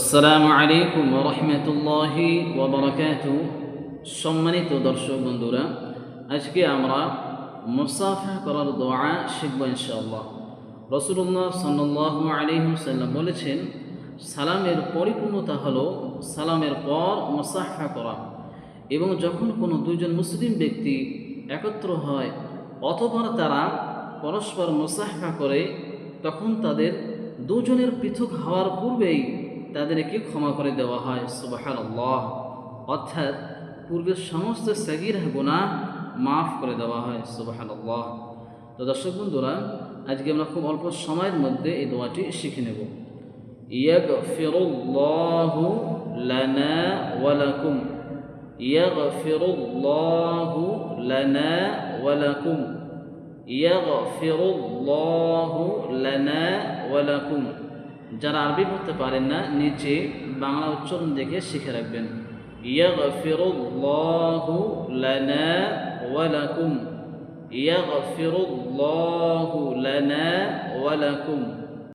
আসসালামু আলাইকুম রহমতুল্লাহি ওবরাকাতু সম্মানিত দর্শক বন্ধুরা, আজকে আমরা মুসাফা করার দোয়া শিখব ইনশাআল্লাহ। রসুল্লাহ সাল্লাহ আলিহাল্লাম বলেছেন, সালামের পরিপূর্ণতা হলো সালামের পর মুসাফা করা এবং যখন কোনো দুজন মুসলিম ব্যক্তি একত্র হয় অথবা তারা পরস্পর মুসাফা করে, তখন তাদের দুজনের পৃথক হওয়ার পূর্বেই তাদেরকে ক্ষমা করে দেওয়া হয় সুবাহান আল্লাহ অর্থাৎ পূর্বের সমস্ত সাগির গুণা মাফ করে দেওয়া হয় সুবাহান আল্লাহ তো দর্শক বন্ধুরা, আজকে আমরা খুব অল্প সময়ের মধ্যে এই দোয়াটি শিখে নেব। ইয়াগফিরুল্লাহু লানা ওয়া লাকুম। ইয়াগফিরুল্লাহু লানা ওয়া লাকুম। ইয়াগফিরুল্লাহু লানা ওয়া লাকুম। যারা আরবি পড়তে পারেন না নিচে বাংলা উচ্চারণ দেখে শিখে রাখবেন। ইয়াগফিরুল্লাহু লানা ওয়া লাকুম। ইয়াগফিরুল্লাহু লানা ওয়া লাকুম।